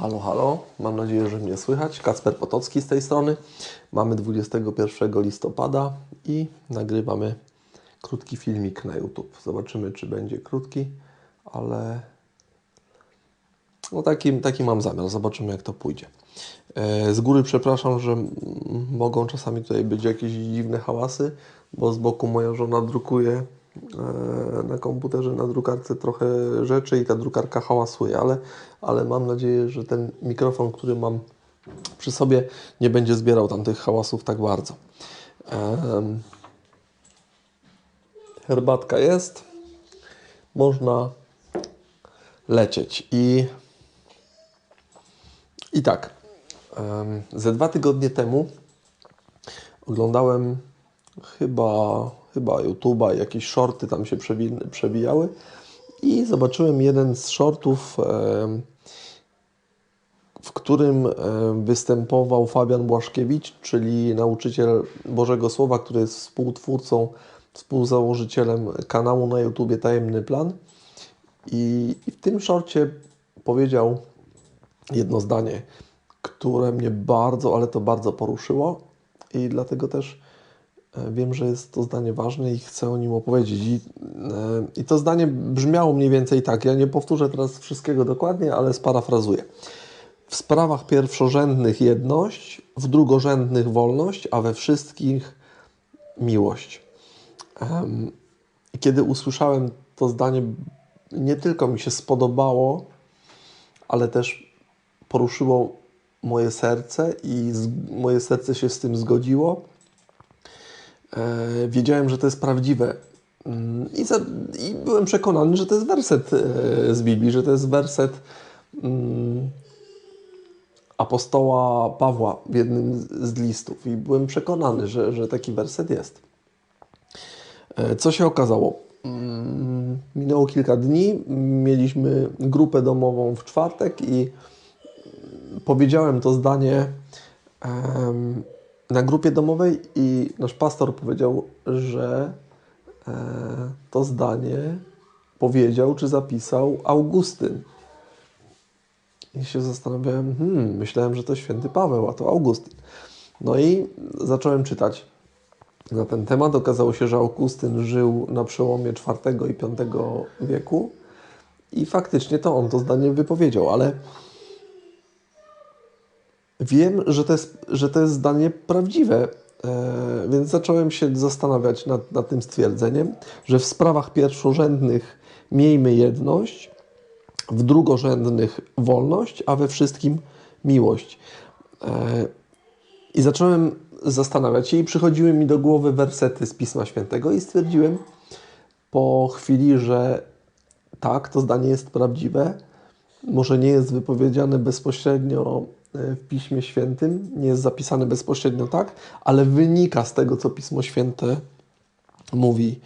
Halo, halo. Mam nadzieję, że mnie słychać. Kacper Potocki z tej strony. Mamy 21 listopada i nagrywamy krótki filmik na YouTube. Zobaczymy, czy będzie krótki, ale no taki, taki mam zamiar. Zobaczymy, jak to pójdzie. E, Z góry przepraszam, że mogą czasami tutaj być jakieś dziwne hałasy, bo z boku moja żona drukuje na komputerze, na drukarce trochę rzeczy i ta drukarka hałasuje, ale, ale mam nadzieję, że ten mikrofon, który mam przy sobie, nie będzie zbierał tamtych hałasów tak bardzo. Herbatka jest, można lecieć. I i tak, ze dwa tygodnie temu oglądałem chyba, chyba YouTube'a, jakieś shorty tam się przewijały i zobaczyłem jeden z shortów, w którym występował Fabian Błaszkiewicz, czyli nauczyciel Bożego Słowa, który jest współtwórcą, współzałożycielem kanału na YouTubie Tajemny Plan. I, w tym shorcie powiedział jedno zdanie, które mnie bardzo, ale to bardzo poruszyło i dlatego też wiem, że jest to zdanie ważne i chcę o nim opowiedzieć. I, e, I to zdanie brzmiało mniej więcej tak. Ja nie powtórzę teraz wszystkiego dokładnie, ale sparafrazuję. W sprawach pierwszorzędnych jedność, w drugorzędnych wolność, a we wszystkich miłość. Kiedy usłyszałem to zdanie, nie tylko mi się spodobało, ale też poruszyło moje serce i moje serce się z tym zgodziło. E, wiedziałem, że to jest prawdziwe. Mm, I, za, I byłem przekonany, że to jest werset e, z Biblii, że to jest werset mm, apostoła Pawła w jednym z- listów. I byłem przekonany, że, że taki werset jest. E, Co się okazało? Mm, Minęło kilka dni, mieliśmy grupę domową w czwartek i powiedziałem to zdanie na grupie domowej i nasz pastor powiedział, że e, to zdanie powiedział czy zapisał Augustyn. I się zastanawiałem, hmm, myślałem, że to święty Paweł, a to Augustyn. No i zacząłem czytać na ten temat. Okazało się, że Augustyn żył na przełomie IV i V wieku i faktycznie to on to zdanie wypowiedział, ale wiem, że to jest, że to jest zdanie prawdziwe, e, więc zacząłem się zastanawiać nad, nad tym stwierdzeniem, że w sprawach pierwszorzędnych miejmy jedność, w drugorzędnych wolność, a we wszystkim miłość. E, I zacząłem zastanawiać się i przychodziły mi do głowy wersety z Pisma Świętego i stwierdziłem po chwili, że tak, to zdanie jest prawdziwe. Może nie jest wypowiedziane bezpośrednio w Piśmie Świętym, nie jest zapisane bezpośrednio tak, ale wynika z tego, co Pismo Święte mówi.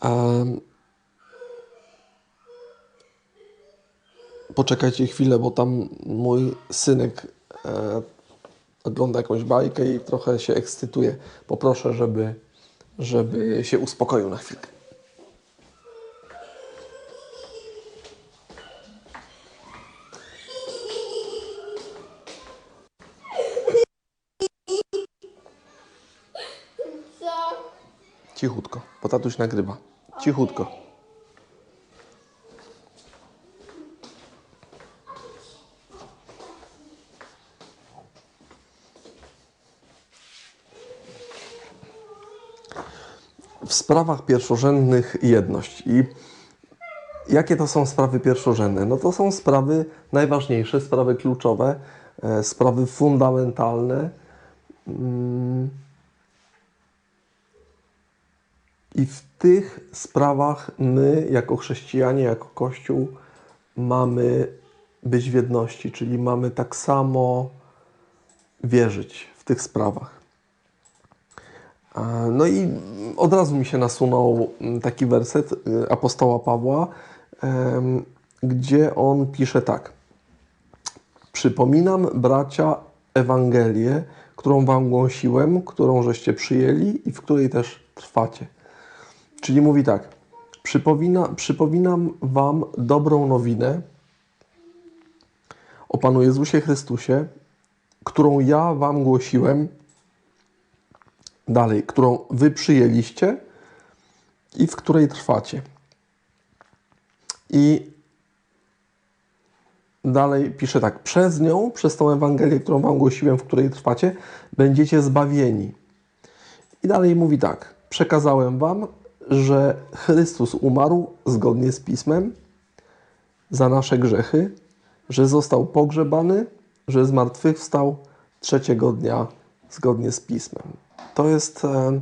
Em, Poczekajcie chwilę, bo tam mój synek e, ogląda jakąś bajkę i trochę się ekscytuje. Poproszę, żeby, żeby się uspokoił na chwilkę. Cichutko, bo tatuś nagrywa. Cichutko. W sprawach pierwszorzędnych jedność. I jakie to są sprawy pierwszorzędne? No to są sprawy najważniejsze, sprawy kluczowe, e, sprawy fundamentalne. Mm, I w tych sprawach my, jako chrześcijanie, jako Kościół, mamy być w jedności, czyli mamy tak samo wierzyć w tych sprawach. No i od razu mi się nasunął taki werset y, apostoła Pawła, gdzie on pisze tak. Przypominam, bracia, Ewangelię, którą wam głosiłem, którą żeście przyjęli i w której też trwacie. Czyli mówi tak, przypomina, przypominam wam dobrą nowinę o Panu Jezusie Chrystusie, którą ja Wam głosiłem, dalej, którą Wy przyjęliście i w której trwacie. I dalej pisze tak: Przez nią, przez tą Ewangelię, którą Wam głosiłem, w której trwacie, będziecie zbawieni. I dalej mówi tak: Przekazałem Wam, że Chrystus umarł zgodnie z pismem za nasze grzechy, że został pogrzebany, że zmartwychwstał trzeciego dnia zgodnie z pismem. To jest e,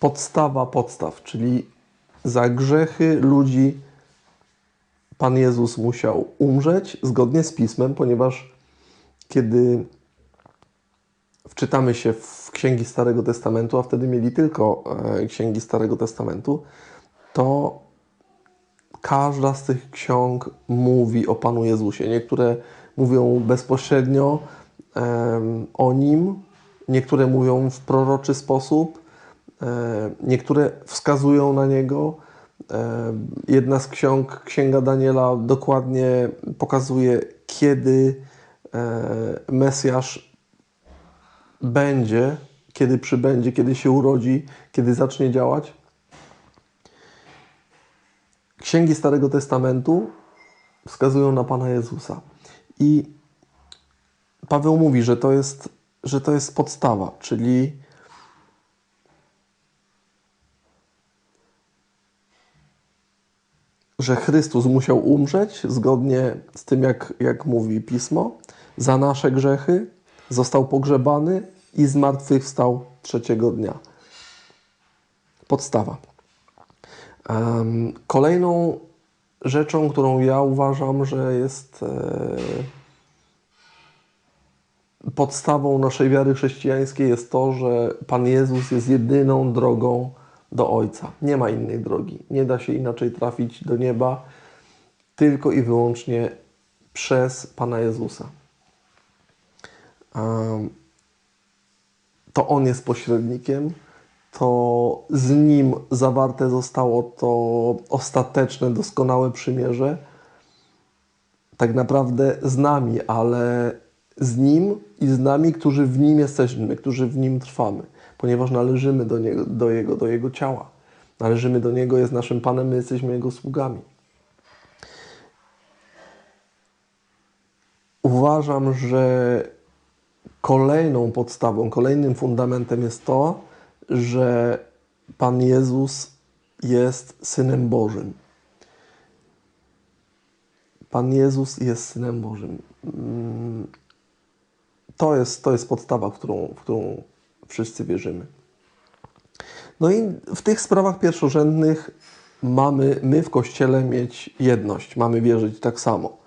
podstawa podstaw, czyli za grzechy ludzi Pan Jezus musiał umrzeć zgodnie z pismem, ponieważ kiedy wczytamy się w księgi Starego Testamentu, a wtedy mieli tylko e, księgi Starego Testamentu, to każda z tych ksiąg mówi o Panu Jezusie. Niektóre mówią bezpośrednio o Nim, niektóre mówią w proroczy sposób, um, niektóre wskazują na Niego. Um, jedna z ksiąg, Księga Daniela, dokładnie pokazuje, kiedy Mesjasz będzie, kiedy przybędzie, kiedy się urodzi, kiedy zacznie działać. Księgi Starego Testamentu wskazują na Pana Jezusa. I Paweł mówi, że to jest, że to jest podstawa, czyli że Chrystus musiał umrzeć zgodnie z tym, jak, jak mówi Pismo, za nasze grzechy, został pogrzebany i zmartwychwstał trzeciego dnia. Podstawa. Kolejną rzeczą, którą ja uważam, że jest e, podstawą naszej wiary chrześcijańskiej, jest to, że Pan Jezus jest jedyną drogą do Ojca. Nie ma innej drogi. Nie da się inaczej trafić do nieba, tylko i wyłącznie przez Pana Jezusa. To On jest pośrednikiem to z Nim zawarte zostało to ostateczne, doskonałe przymierze. Tak naprawdę z nami, ale z Nim i z nami, którzy w Nim jesteśmy, którzy w Nim trwamy, ponieważ należymy do, niego, do Jego, do Jego ciała. Należymy do Niego, jest naszym Panem, my jesteśmy Jego sługami. Uważam, że kolejną podstawą, kolejnym fundamentem jest to, że Pan Jezus jest Synem Bożym. Pan Jezus jest Synem Bożym. Mm, to jest, to jest podstawa, w którą, w którą wszyscy wierzymy. No i w tych sprawach pierwszorzędnych mamy my w Kościele mieć jedność, mamy wierzyć tak samo.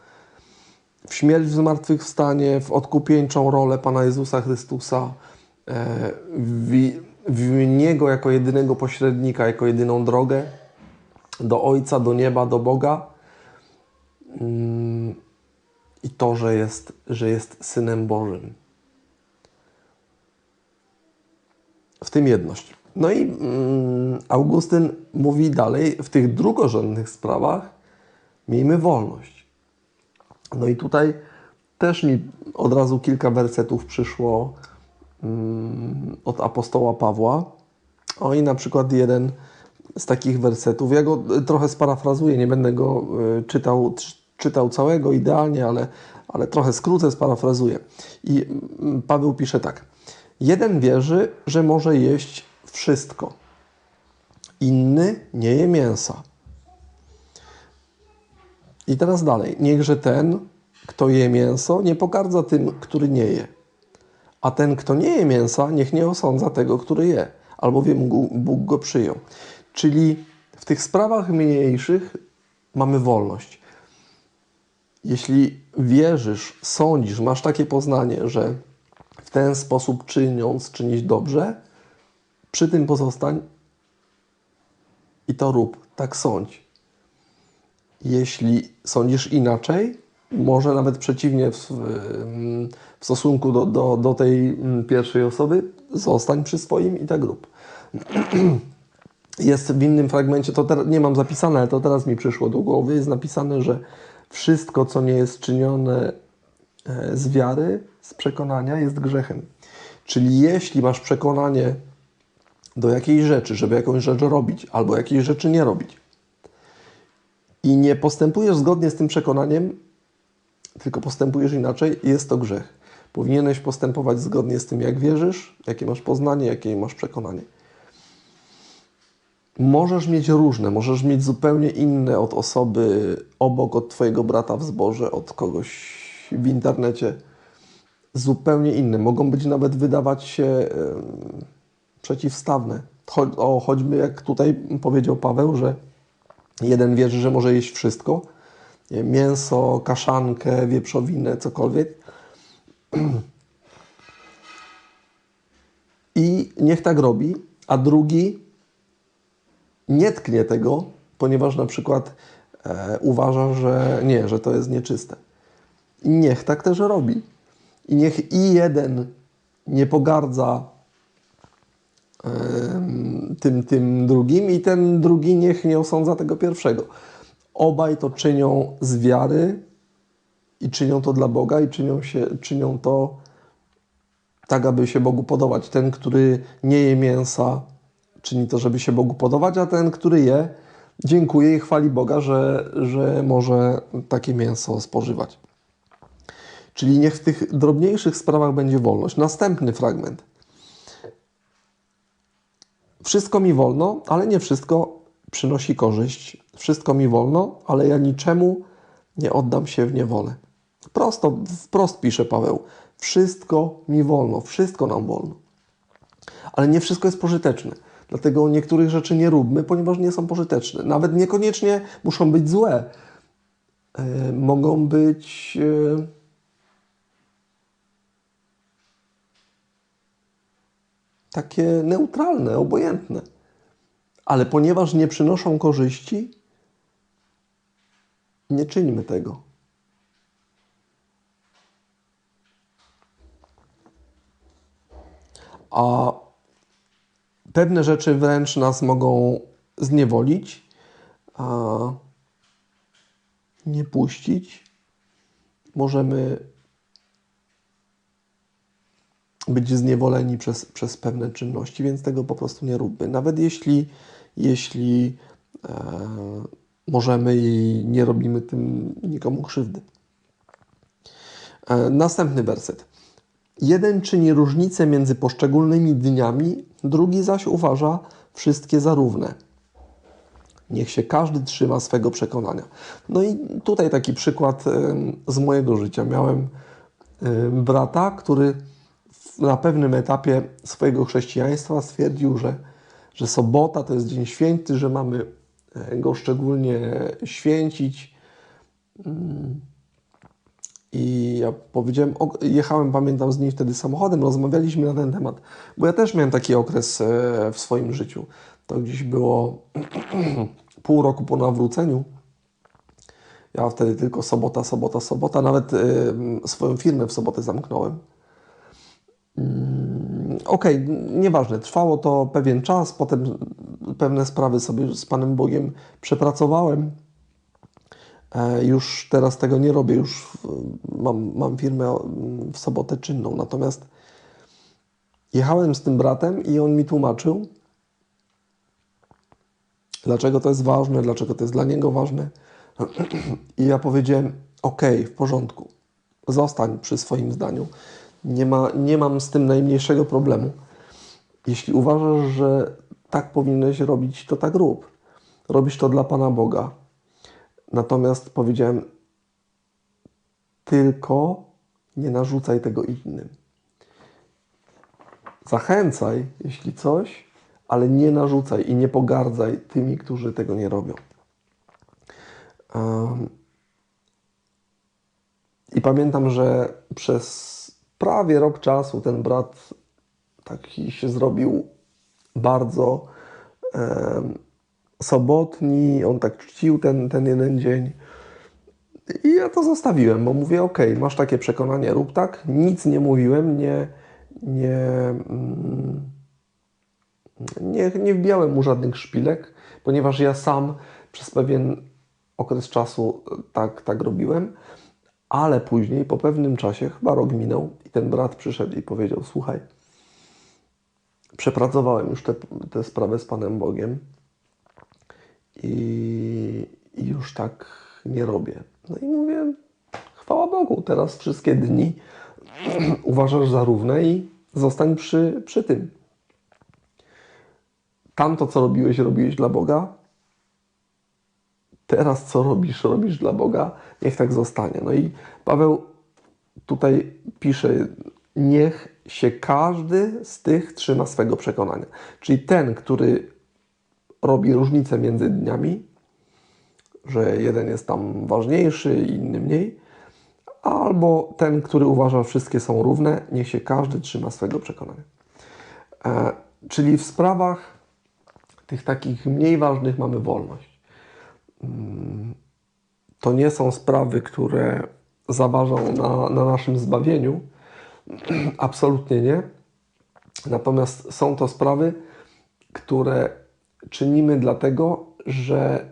W śmierć, w zmartwychwstanie, w odkupieńczą rolę Pana Jezusa Chrystusa, e, w w Niego jako jedynego pośrednika, jako jedyną drogę do Ojca, do nieba, do Boga. Mm, I to, że jest, że jest Synem Bożym. W tym jedność. No i mm, Augustyn mówi dalej, w tych drugorzędnych sprawach miejmy wolność. No i tutaj też mi od razu kilka wersetów przyszło Mm, od apostoła Pawła. O i na przykład jeden z takich wersetów. Ja go trochę sparafrazuję, nie będę go e, czytał, czytał całego idealnie, ale, ale trochę skrócę, sparafrazuję. I mm, Paweł pisze tak. Jeden wierzy, że może jeść wszystko. Inny nie je mięsa. I teraz dalej. Niechże ten, kto je mięso, nie pogardza tym, który nie je a ten, kto nie je mięsa, niech nie osądza tego, który je, albowiem Bóg go przyjął. Czyli w tych sprawach mniejszych mamy wolność. Jeśli wierzysz, sądzisz, masz takie poznanie, że w ten sposób czyniąc, czynić dobrze, przy tym pozostań i to rób, tak sądź. Jeśli sądzisz inaczej, może nawet przeciwnie w, w stosunku do, do, do tej mm, pierwszej osoby, zostań przy swoim i tak rób. Jest w innym fragmencie, to nie mam zapisane, ale to teraz mi przyszło do głowy, jest napisane, że wszystko, co nie jest czynione e, z wiary, z przekonania, jest grzechem. Czyli jeśli masz przekonanie do jakiejś rzeczy, żeby jakąś rzecz robić, albo jakiejś rzeczy nie robić, i nie postępujesz zgodnie z tym przekonaniem, tylko postępujesz inaczej, jest to grzech. Powinieneś postępować zgodnie z tym, jak wierzysz, jakie masz poznanie, jakie masz przekonanie. Możesz mieć różne, możesz mieć zupełnie inne od osoby obok, od Twojego brata w zborze, od kogoś w internecie. Zupełnie inne. Mogą być nawet wydawać się yy, przeciwstawne. Cho o, choćby jak tutaj powiedział Paweł, że jeden wierzy, że może jeść wszystko, mięso, kaszankę, wieprzowinę, cokolwiek. I niech tak robi, a drugi nie tknie tego, ponieważ na przykład e, uważa, że nie, że to jest nieczyste. Niech tak też robi. I niech i jeden nie pogardza tym, tym drugim, i ten drugi niech nie osądza tego pierwszego. Obaj to czynią z wiary i czynią to dla Boga i czynią, się, czynią to tak, aby się Bogu podobać. Ten, który nie je mięsa, czyni to, żeby się Bogu podobać, a ten, który je, dziękuję i chwali Boga, że, że może takie mięso spożywać. Czyli niech w tych drobniejszych sprawach będzie wolność. Następny fragment. Wszystko mi wolno, ale nie wszystko przynosi korzyść. Wszystko mi wolno, ale ja niczemu nie oddam się w niewolę. Prosto, wprost pisze Paweł. Wszystko mi wolno, wszystko nam wolno. Ale nie wszystko jest pożyteczne. Dlatego niektórych rzeczy nie róbmy, ponieważ nie są pożyteczne. Nawet niekoniecznie muszą być złe. Yy, mogą być. Yy, takie neutralne, obojętne. Ale ponieważ nie przynoszą korzyści, nie czyńmy tego. A pewne rzeczy wręcz nas mogą zniewolić, nie puścić. Możemy być zniewoleni przez, przez pewne czynności, więc tego po prostu nie róbmy. Nawet jeśli, jeśli e, możemy i nie robimy tym nikomu krzywdy. E, następny werset. Jeden czyni różnicę między poszczególnymi dniami, drugi zaś uważa wszystkie za równe. Niech się każdy trzyma swego przekonania. No i tutaj taki przykład z mojego życia. Miałem brata, który na pewnym etapie swojego chrześcijaństwa stwierdził, że, że sobota to jest dzień święty, że mamy e, go szczególnie święcić. Mm. I ja powiedziałem, jechałem, pamiętam z nim wtedy samochodem, rozmawialiśmy na ten temat, bo ja też miałem taki okres e, w swoim życiu. To gdzieś było pół roku po nawróceniu. Ja wtedy tylko sobota, sobota, sobota. Nawet e, swoją firmę w sobotę zamknąłem. Mm, okej, okay, nieważne. Trwało to pewien czas, potem pewne sprawy sobie z Panem Bogiem przepracowałem. E, już teraz tego nie robię, już mam, mam firmę w sobotę czynną. Natomiast jechałem z tym bratem i on mi tłumaczył, dlaczego to jest ważne, dlaczego to jest dla niego ważne. I ja powiedziałem: OK, w porządku, zostań przy swoim zdaniu. Nie, ma, nie mam z tym najmniejszego problemu. Jeśli uważasz, że tak powinieneś robić, to tak rób. Robisz to dla Pana Boga. Natomiast powiedziałem, tylko nie narzucaj tego innym. Zachęcaj, jeśli coś, ale nie narzucaj i nie pogardzaj tymi, którzy tego nie robią. Um, I pamiętam, że przez prawie rok czasu ten brat taki się zrobił bardzo um, sobotni, on tak czcił ten, ten jeden dzień. I ja to zostawiłem, bo mówię, ok, masz takie przekonanie, rób tak. Nic nie mówiłem, nie, nie, mm, nie, nie wbijałem mu żadnych szpilek, ponieważ ja sam przez pewien okres czasu tak, tak robiłem, ale później, po pewnym czasie, chyba rok minął i ten brat przyszedł i powiedział, słuchaj, przepracowałem już tę sprawę z Panem Bogiem i, i już tak nie robię. No i mówię, chwała Bogu, teraz wszystkie dni uważasz za równe i zostań przy, przy tym. Tamto, co robiłeś, robiłeś dla Boga. Teraz, co robisz, robisz dla Boga. Niech tak zostanie. No i Paweł tutaj pisze, niech się każdy z tych trzyma swego przekonania. Czyli ten, który robi różnicę między dniami, że jeden jest tam ważniejszy, inny mniej, albo ten, który uważa, że wszystkie są równe, niech się każdy trzyma swego przekonania. E, czyli w sprawach tych takich mniej ważnych mamy wolność. To nie są sprawy, które zaważą na, na naszym zbawieniu. Absolutnie nie. Natomiast są to sprawy, które czynimy dlatego, że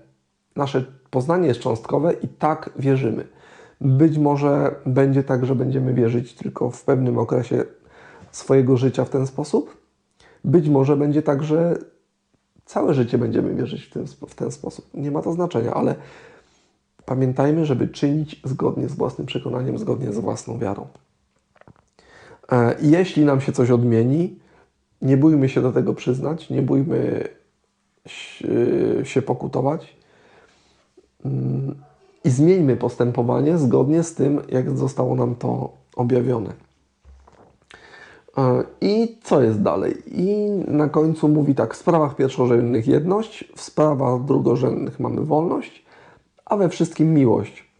nasze poznanie jest cząstkowe i tak wierzymy. Być może będzie tak, że będziemy wierzyć tylko w pewnym okresie swojego życia w ten sposób. Być może będzie tak, że całe życie będziemy wierzyć w ten, w ten sposób. Nie ma to znaczenia, ale pamiętajmy, żeby czynić zgodnie z własnym przekonaniem, zgodnie z własną wiarą. E, jeśli nam się coś odmieni, nie bójmy się do tego przyznać, nie bójmy się pokutować mm, i zmieńmy postępowanie zgodnie z tym, jak zostało nam to objawione. E, I co jest dalej? I na końcu mówi tak: w sprawach pierwszorzędnych jedność, w sprawach drugorzędnych mamy wolność, a we wszystkim miłość.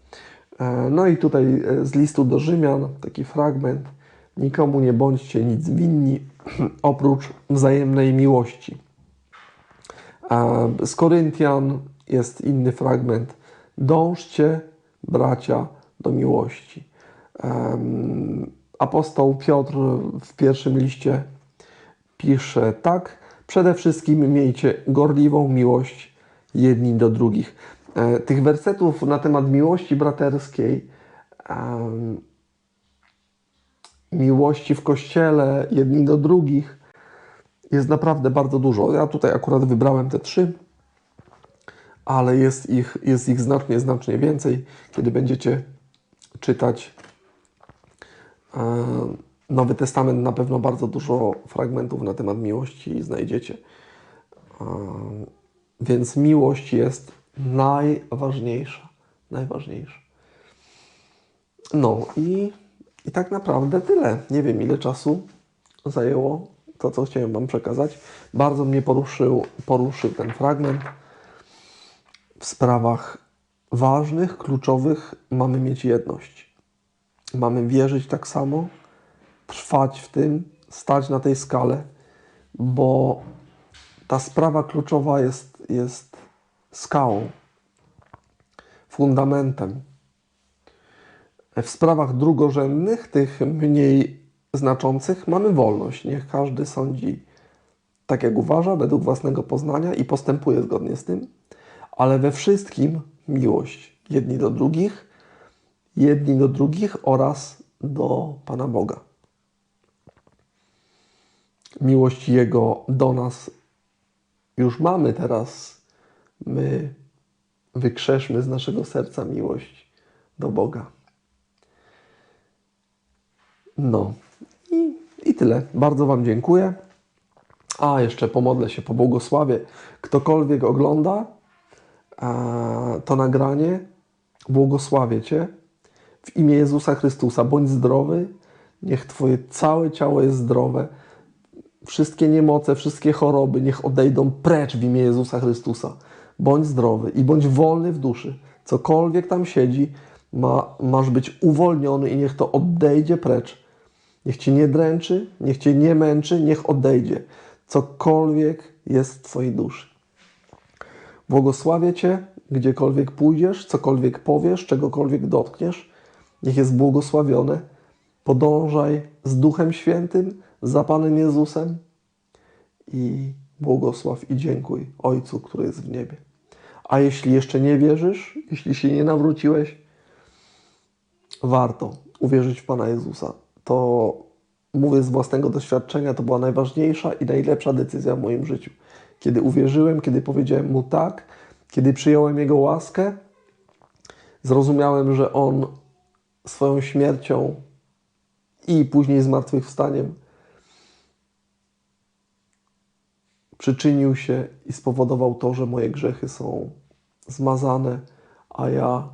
E, no i tutaj e, z listu do Rzymian taki fragment: Nikomu nie bądźcie nic winni oprócz wzajemnej miłości. Z Koryntian jest inny fragment: Dążcie, bracia, do miłości apostoł Piotr w pierwszym liście pisze tak: Przede wszystkim miejcie gorliwą miłość jedni do drugich. E, tych wersetów na temat miłości braterskiej, miłości w kościele jedni do drugich jest naprawdę bardzo dużo. Ja tutaj akurat wybrałem te trzy, ale jest ich, jest ich znacznie, znacznie więcej. Kiedy będziecie czytać Nowy Testament na pewno bardzo dużo fragmentów na temat miłości znajdziecie. Więc miłość jest najważniejsza. Najważniejsza. No i, i tak naprawdę tyle. Nie wiem, ile czasu zajęło to, co chciałem Wam przekazać. Bardzo mnie poruszył, poruszył ten fragment. W sprawach ważnych, kluczowych mamy mieć jedność. Mamy wierzyć tak samo, trwać w tym, stać na tej skale, bo ta sprawa kluczowa jest, jest skałą, fundamentem. W sprawach drugorzędnych, tych mniej znaczących, mamy wolność. Niech każdy sądzi tak, jak uważa, według własnego poznania i postępuje zgodnie z tym, ale we wszystkim miłość jedni do drugich jedni do drugich oraz do Pana Boga. Miłość Jego do nas już mamy teraz. My wykrzeszmy z naszego serca miłość do Boga. No i, i tyle. Bardzo Wam dziękuję. A jeszcze pomodlę się po błogosławie. Ktokolwiek ogląda a, to nagranie, błogosławię Cię w imię Jezusa Chrystusa. Bądź zdrowy, niech Twoje całe ciało jest zdrowe. Wszystkie niemoce, wszystkie choroby niech odejdą precz w imię Jezusa Chrystusa. Bądź zdrowy i bądź wolny w duszy. Cokolwiek tam siedzi, ma, masz być uwolniony i niech to odejdzie precz. Niech Cię nie dręczy, niech Cię nie męczy, niech odejdzie. Cokolwiek jest w Twojej duszy. Błogosławię Cię, gdziekolwiek pójdziesz, cokolwiek powiesz, czegokolwiek dotkniesz niech jest błogosławione. Podążaj z Duchem Świętym, za Panem Jezusem i błogosław i dziękuj Ojcu, który jest w niebie. A jeśli jeszcze nie wierzysz, jeśli się nie nawróciłeś, warto uwierzyć w Pana Jezusa. To mówię z własnego doświadczenia, to była najważniejsza i najlepsza decyzja w moim życiu. Kiedy uwierzyłem, kiedy powiedziałem Mu tak, kiedy przyjąłem Jego łaskę, zrozumiałem, że On swoją śmiercią i później zmartwychwstaniem przyczynił się i spowodował to, że moje grzechy są zmazane, a ja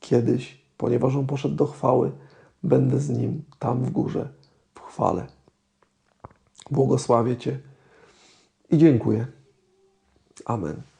kiedyś, ponieważ On poszedł do chwały, będę z Nim tam w górze, w chwale. Błogosławię Cię i dziękuję. Amen.